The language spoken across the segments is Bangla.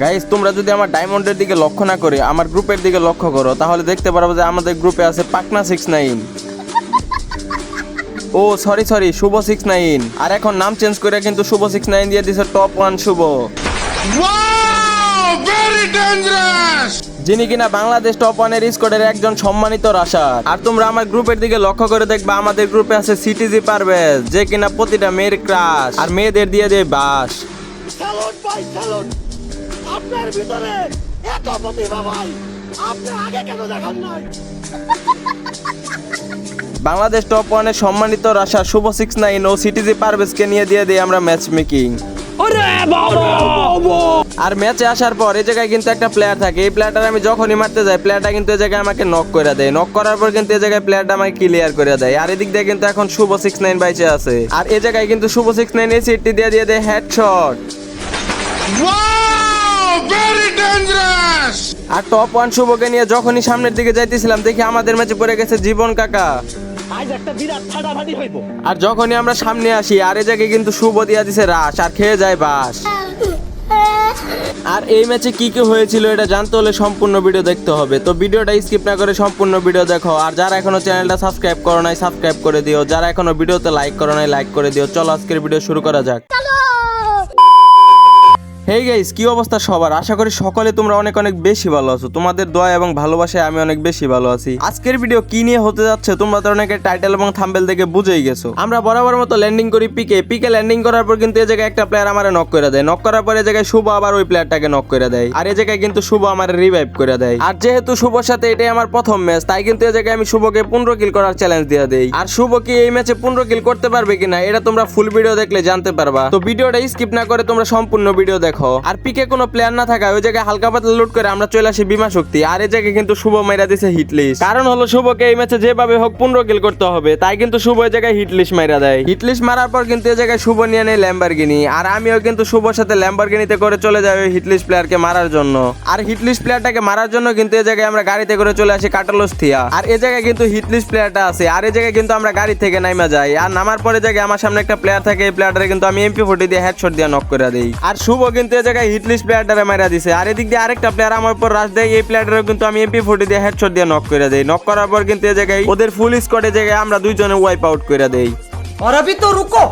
গাইস তোমরা যদি আমার ডায়মন্ডের দিকে লক্ষ্য না করে আমার গ্রুপের দিকে লক্ষ্য করো তাহলে দেখতে পারব যে আমাদের গ্রুপে আছে পাকনা সিক্স নাইন ও sorry sorry Shuvo six nine আর এখন নাম চেঞ্জ করে কিন্তু শুভ সিক্স নাইন দিয়ে দিছে টপ ওয়ান শুভ! যিনি কিনা বাংলাদেশ টপ ওয়ানের স্কোয়াডের একজন সম্মানিত রাশার আর তোমরা আমার গ্রুপের দিকে লক্ষ্য করে দেখবা আমাদের গ্রুপে আছে সিটিজি পারভেজ যে কিনা প্রতিটা মেয়ের ক্রাশ আর মেয়েদের দিয়ে দেয় বাস। আপনার ভিতরে এত প্রতিভা ভাই। আপনি আগে কেন দেখান নাই? বাংলাদেশ টপ ওয়ানে সম্মানিত রাশা শুভ সিক্স নাইন ও সিটিজি পারভেজকে নিয়ে দিয়ে দিই আমরা ম্যাচ মেকিং আর ম্যাচে আসার পর এই জায়গায় কিন্তু একটা প্লেয়ার থাকে। এই প্লেয়ারটা আমি যখনই মারতে যাই প্লেয়ারটা কিন্তু এই জায়গায় আমাকে নক করে দেয়। নক করার পর কিন্তু এই জায়গায় প্লেয়ারটা আমাকে ক্লিয়ার করে দেয়। আর এদিক দিয়ে কিন্তু এখন শুভ সিক্স নাইন বাইচে আছে। আর এই জায়গায় কিন্তু শুভ সিক্স নাইন এই সিটটি দিয়ে দিয়ে দেয় হেডশট আর টপ ওয়ান শুভকে নিয়ে যখনই সামনের দিকে যাইতেছিলাম দেখি আমাদের ম্যাচে পড়ে গেছে জীবন কাকা। আজ একটা বিরাট ফাটাফাটি হইব। আর যখনই আমরা সামনে আসি আর এই জায়গায় কিন্তু শুভ দিয়া দিছে রাস আর খেয়ে যায় বাস। আর এই ম্যাচে কি কি হয়েছিল এটা জানতে হলে সম্পূর্ণ ভিডিও দেখতে হবে। তো ভিডিওটা স্কিপ না করে সম্পূর্ণ ভিডিও দেখো। আর যারা এখনও চ্যানেলটা সাবস্ক্রাইব করো নাই সাবস্ক্রাইব করে দিও। যারা এখনও ভিডিওতে লাইক করো নাই লাইক করে দিও। চলো আজকের ভিডিও শুরু করা যাক। হেই গাইস কি অবস্থা সবার? আশা করি সকলে তোমরা অনেক অনেক বেশি ভালো আছো। তোমাদের দোয়া এবং ভালোবাসায় আমি অনেক বেশি ভালো আছি। আজকের ভিডিও কি নিয়ে হতে যাচ্ছে তোমরা তো অনেকে টাইটেল এবং থাম্বেল দেখে বুঝেই গেছো। আমরা বরাবর মতো ল্যান্ডিং করি পিকে পিকে ল্যান্ডিং করার পর কিন্তু এই জায়গায় একটা প্লেয়ার আমারে নক করে দেয়। নক করার পর এই জায়গায় শুভ আবার ওই প্লেয়ারটাকে নক করে দেয়। আর এই জায়গায় কিন্তু শুভ আমার রিভাইভ করে দেয়। আর যেহেতু শুভর সাথে এটাই আমার প্রথম ম্যাচ তাই কিন্তু এই জায়গায় আমি শুভকে পনেরো কিল করার চ্যালেঞ্জ দিয়ে দেই। আর শুভ কি এই ম্যাচে পনেরো কিল করতে পারবে কিনা, এটা তোমরা ফুল ভিডিও দেখলে জানতে পারবা। তো ভিডিওটা স্কিপ না করে তোমরা সম্পূর্ণ ভিডিও দেখো। আর পিকে কোনো প্লেয়ার না থাকায় ওই জায়গায় হালকা পাতলা লুট করে আমরা চলে আসি বিমা শক্তি। আর এই জায়গায় কিন্তু শুভ মাইরা দিছে হিট লিস্ট কারণ হলো শুভকে এই ম্যাচে যেভাবে হোক পনেরো কিল করতে হবে, তাই কিন্তু শুভ এই জায়গায় হিট লিস্ট মাইরা দেয়। হিট লিস্ট মারার পর কিন্তু এই জায়গায় শুভ নিয়ে নেয় ল্যাম্বারগিনি আর আমিও কিন্তু শুভর সাথে ল্যাম্বারগিনিতে করে চলে যাই ওই হিট লিস্ট প্লেয়ারকে মারার জন্য। আর হিট লিস্ট প্লেয়ারটাকে মারার জন্য কিন্তু এই জায়গায় আমরা গাড়িতে করে চলে আসি কাটালোস থিয়া আর এই জায়গায় কিন্তু হিট লিস্ট প্লেয়ারটা আছে। আর এই জায়গায় কিন্তু আমরা গাড়ি থেকে নাইমা যাই। আর নামার পরে জায়গায় আমার সামনে একটা প্লেয়ার থাকে, এই প্লেয়ারটারে কিন্তু আমি এমপি ফোর্টি দিয়ে হেডশট দিয়ে নক করে দিই। আর শুভ কিন্তু এই জায়গায় হিট লিস্ট প্লেয়ারটারে মারা দিছে আর এদিক দিয়ে আরেকটা প্লেয়ার আমার উপর রাশ দেয় এই প্লেয়ারটারে কিন্তু আমি এমপি ফোর্টি দিয়ে হেডশট দিয়ে নক করে দেই নক করার পর কিন্তু এই জায়গায় ওদের ফুল স্কোয়াডে জায়গায় আমরা দুইজনে ওয়াইপ আউট করে দেই और अभी तो रुको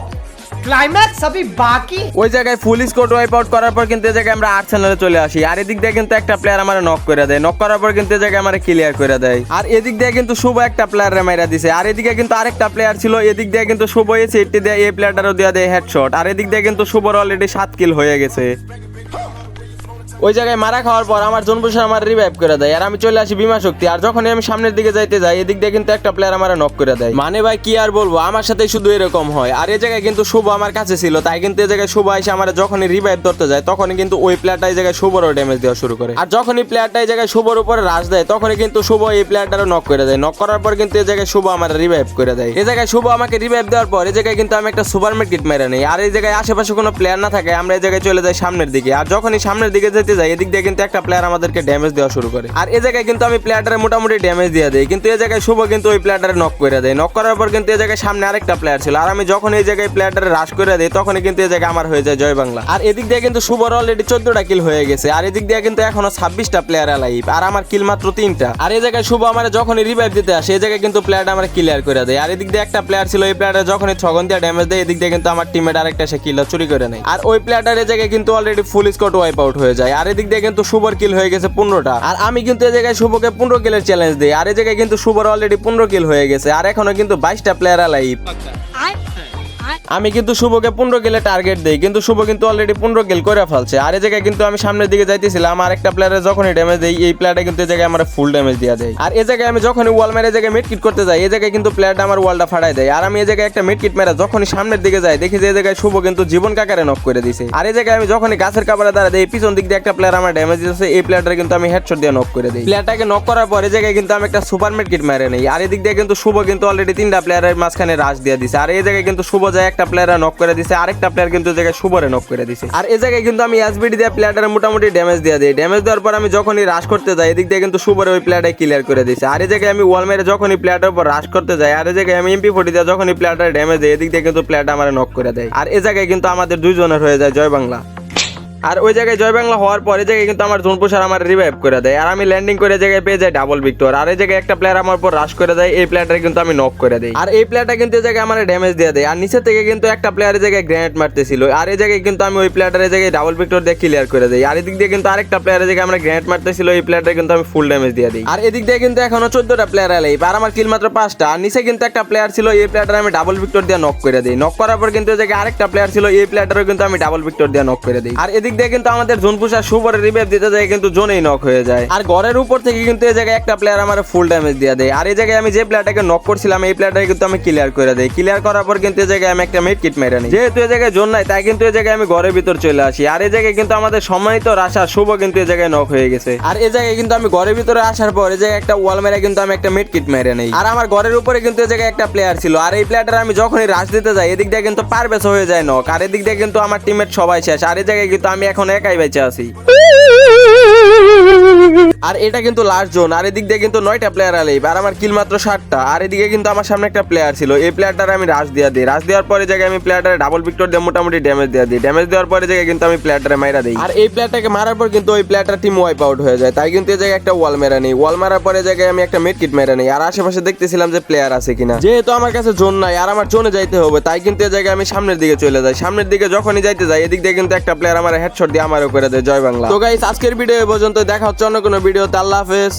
ক্লাইম্যাক্স সবই বাকি। ওই জায়গায় ফুল স্কোর ওয়াইপ আউট করার পর কিন্তু এই জায়গায় আমরা আর্সেনালে চলে আসি। আর এদিক দিয়ে কিন্তু একটা প্লেয়ার আমার নক করে দেয়। নক করার পর কিন্তু এই জায়গায় আমার ক্লিয়ার করে দেয়। আর এদিক দিয়ে কিন্তু শুভ একটা প্লেয়ারে মাইরা দিছে। আর এদিকে কিন্তু আরেকটা প্লেয়ার ছিল, এদিক দিয়ে কিন্তু শুভ এসে এটি দেয় এই প্লেয়ারটারও দেওয়া দেয় হেডশট আর এদিক দিয়ে কিন্তু শুভর অলরেডি সাত কিল হয়ে গেছে। ওই জায়গায় মারা খাওয়ার পর আমার জনপুষে আমার রিভাইভ করে দেয়। আর আমি চলে আসি বিমা শক্তি, আর যখনই আমি সামনের দিকে যাইতে যাই, এদিক দিয়ে কিন্তু একটা প্লেয়ার আমার নক করে দেয়। মানে ভাই, কি আর বলব? আমার সাথে শুধু এরকম হয়। আর এই জায়গায় কিন্তু শুভ আমার কাছে ছিল, তাই কিন্তু এই জায়গায় শুভ এসে আমার যখনই রিভাইভ ধরতে যায়, তখনই কিন্তু ওই প্লেয়ারটা এই জায়গায় শুভরও ড্যামেজ দেওয়া শুরু করে। আর যখনই প্লেয়ারটা এই জায়গায় শুভর উপরে রাশ দেয়, তখনই কিন্তু শুভ এই প্লেয়ারটারও নক করে দেয়। নক করার পর কিন্তু এই জায়গায় শুভ আমার রিভাইভ করে দেয়। এই জায়গায় শুভ আমাকে রিভাইভ দেওয়ার পর এই জায়গায় কিন্তু আমি একটা সুপার মার্কেট মেরে নেই। আর এই জায়গায় আশেপাশে কোনো প্লেয়ার না থাকে আমরা এই জায়গায় চলে যাই সামনের দিকে। আর যখনই সামনের দিকে যেতে যাই, এদিক দিয়ে কিন্তু একটা প্লেয়ার আমাদেরকে ড্যামেজ দেওয়া শুরু করে। আর এই জায়গায় কিন্তু আমি প্লেয়ারটারে মোটামুটি ড্যামেজ দিয়ে দেই। কিন্তু এই জায়গায় শুভ কিন্তু ওই প্লেয়ারটারে নক করে দেয়। নক করার পর কিন্তু এই জায়গায় সামনে আরেকটা প্লেয়ার ছিল। আর আমি যখন এই জায়গায় প্লেয়ারটারে রাশ করে দেই, তখনই কিন্তু এই জায়গায় আমার হয়ে যায় জয় বাংলা। আর এদিক দিয়ে কিন্তু শুভর অলরেডি চোদ্দটা কিল হয়ে গেছে। আর এদিক দিয়ে কিন্তু এখনও ছাব্বিশটা প্লেয়ার অ্যালাইভ আর আমার কিল মাত্র তিনটা। আর এই জায়গায় শুভ আমার যখনই রিভাইভ দিতে আসে এই জায়গায় কিন্তু প্লেয়ারটা আমার ক্লিয়ার করে দেয়। আর এদিক দিয়ে একটা প্লেয়ার ছিল, এই প্লেয়ারটা যখনই ছগন দিয়ে ড্যামেজ দেয়, এদিক দিয়ে কিন্তু আমার টিমের আরেকটা সে কিল চুরি করে নেয়। আর ওই প্লেয়ারটার এই জায়গায় কিন্তু already full score wipe out হয়ে যায়। আর এদিক দিয়ে কিন্তু শুভর কিল হয়ে গেছে পনেরোটা। আর আমি কিন্তু এই জায়গায় শুভকে পনেরো কিলের চ্যালেঞ্জ দিই। আর এই জায়গায় কিন্তু শুভর অলরেডি পনেরো কিল হয়ে গেছে। আর এখনও কিন্তু বাইশটা প্লেয়ার অ্যালাইভ আমি কিন্তু শুভকে পনেরো গেলে টার্গেট দিই কিন্তু শুভ কিন্তু অলরেডি পনেরো গেল করে ফেলছে আর এই জায়গায় কিন্তু আমি সামনের দিকে যাইতেছিলাম আর একটা প্লেয়ারে যখনই ড্যামেজ দেই এই প্লেয়ারটা কিন্তু এই জায়গায় আমার ফুল ড্যামেজ দিয়ে দেয় আর এই জায়গায় আমি যখনই ওয়াল মেরে জায়গায় মিড কিট করতে যাই এই জায়গায় কিন্তু প্লেয়ারটা আমার ওয়ালটা ফাড়াই দেয় আর আমি এই জায়গায় একটা মিড কিট মেরে যখনই সামনের দিকে যাই দেখি যে এই জায়গায় শুভ কিন্তু জীবন কাকারে নক করে দিছে আর এই জায়গায় আমি যখনই গাছের কাপড়ে দাঁড়া দেই পিছন দিক দিয়ে একটা প্লেয়ার আমার ড্যামেজ দিতেছে এই প্লেয়ারটা কিন্তু আমি হেডশট দিয়ে নক করে দিই প্লেয়ারটাকে নক করার পর এই জায়গায় কিন্তু আমি একটা সুপার মিড কিট মেরে নেই আর এদিক দিয়ে কিন্তু শুভ কিন্তু অলরেডি তিনটা প্লেয়ারের মাঝখানে রাশ দিয়ে দিছে আর এই জায়গায় কিন্তু শুভ যায় একটা প্লেয়ার নক করে দিছে, আরেকটা প্লেয়ার কিন্তু জায়গায় শুভরে নক করে দিছে। আর এই জায়গায় কিন্তু আমি এসবিডি দিয়ে প্লেয়ারটার মোটামুটি ড্যামেজ দিয়ে দিই। ড্যামেজ দেওয়ার পর আমি যখনই রাশ করতে যাই, এদিক দিয়ে কিন্তু শুভরে ওই প্লেয়ারটা ক্লিয়ার করে দিছে। আর এই জায়গায় আমি ওয়াল মেরে যখনই প্লেয়ারটার উপর রাশ করতে যাই, আর এই জায়গায় আমি এমপি ফোর্টি দিয়ে যখনই প্লেয়ারটার ড্যামেজ দেয় এদিক দিয়ে কিন্তু প্লেয়ারটা আমার নক করে দেয়। আর এই জায়গায় কিন্তু আমাদের দুইজনের হয়ে যায়, জয় বাংলা। আর ওই জায়গায় জয় বাংলা হওয়ার পরে জায়গায় কিন্তু আমার জোনপুষার আমার রিভাইভ করে দেয়। আর আমি ল্যান্ডিং করে জায়গায় পেয়ে যাই ডাবল ভিক্টর আর এই জায়গায় একটা প্লেয়ার আমার উপর রাশ করে দেয়, এই প্লেয়ারটা কিন্তু আমি নক করে দেই। আর এই প্লেয়ারটা কিন্তু এই জায়গায় আমার ড্যামেজ দিয়ে দেয়। আর নিচে থেকে কিন্তু একটা প্লেয়ারের জায়গায় গ্রেনেড মারতেছিল। আর এই জায়গায় কিন্তু আমি ওই প্লেয়ারের জায়গায় ডাবল ভিক্টর দিয়ে ক্লিয়ার করে দেই। আর এদিক দিয়ে কিন্তু আরেকটা প্লেয়ারের জায়গায় আমরা গ্রেনেড মারতেছিল, এই প্লেয়ারটা কিন্তু আমি ফুল ড্যামেজ দিয়ে দিই। আর এদিক দিয়ে কিন্তু এখনও চোদ্দটা প্লেয়ার এলাই আর আমার কিল মাত্র পাঁচটা। আর নিচে কিন্তু একটা প্লেয়ার ছিল, এই প্লেয়ারটা আমি ডাবল ভিক্টর দিয়ে নক করে দিই। নক করার পর কিন্তু এই জায়গায় আরেকটা প্লেয়ার ছিল, এই প্লেয়ারটারও কিন্তু আমি ডাবল ভিক্টর দিয়ে নক করে দিই। আর এদিক দিয়ে কিন্তু আমাদের জোন পুষা সুপরে রিভাইভ দিতে যায় কিন্তু জোনেই নক হয়ে যায় আর ঘরের উপর থেকে কিন্তু এই জায়গায় একটা প্লেয়ার আমার ফুল ড্যামেজ দিয়ে দেয় আর এই জায়গায় আমি যে প্লেয়ারটাকে নক করছিলাম এই প্লেয়ারটাকে কিন্তু আমি ক্লিয়ার করে দেই ক্লিয়ার করার পর কিন্তু এই জায়গায় আমি একটা মেড কিট মেরে নিই যেহেতু এই জায়গায় জোন নাই তাই কিন্তু এই জায়গায় আমি ঘরের ভিতর চলে আসি আর এই জায়গায় কিন্তু আমাদের সম্মানিত রাশা শুভ কিন্তু এই জায়গায় নক হয়ে গেছে আর এই জায়গায় কিন্তু আমি ঘরের ভিতরে আসার পর এই জায়গায় একটা ওয়াল মেরে কিন্তু আমি একটা মেড কিট মেরে নেই আর আমার ঘরের উপরে কিন্তু এই জায়গায় একটা প্লেয়ার ছিল আর এই প্লেয়ারটা আমি যখনই রাশ দিতে যাই এদিক দিয়ে কিন্তু পারবেস হয়ে যায় নক আর এদিক দিয়ে কিন্তু আমার টিমের সবাই শেষ আর এই জায়গায় কিন্তু আমি এখন একাই বেঁচে আছি। আর এটা কিন্তু লাস্ট জোন আর এদিক দিয়ে কিন্তু নয়টা প্লেয়ার আলে। আর আমার কিল মাত্র ষাটটা। আর এদিকে কিন্তু আমার সামনে একটা প্লেয়ার ছিল। এই প্লেয়ারটার আমি রাশ দিয়ে দিই। রাশ দেওয়ার পরে জায়গায় আমি প্লেয়ারটারে ডাবল ভিক্টর দিয়ে মোটামুটি ড্যামেজ দিয়ে দিই। ড্যামেজ দেওয়ার পরে জায়গায় কিন্তু আমি প্লেয়ারটারে মাইরা দিই। আর এই প্লেয়ারটাকে মারার পর কিন্তু ওই প্লেয়ারটার টিম ওয়াইপ আউট হয়ে যায়। তাই কিন্তু এই জায়গায় একটা ওয়াল মেরা নেই। ওয়াল মারার পরে জায়গায় আমি একটা মেড কিট মেরা নেই। আর আশেপাশে দেখতেছিলাম যে প্লেয়ার আছে কিনা। যেহেতু আমার কাছে জোন নাই, আর আমার জোনে যাইতে হবে, তাই কিন্তু এই জায়গায় আমি সামনের দিকে চলে যাই। সামনের দিকে যখনই যাইতে যাই, এদিক দিয়ে কিন্তু একটা প্লেয়ার আমার হেডশট দিয়ে আমারও করে দেয় জয় বাংলা। তো গাইস আজকের ভিডিও পর্যন্ত দেখা হচ্ছে অন্য কোনো ভিডিওতে আল্লাহ হাফেজ।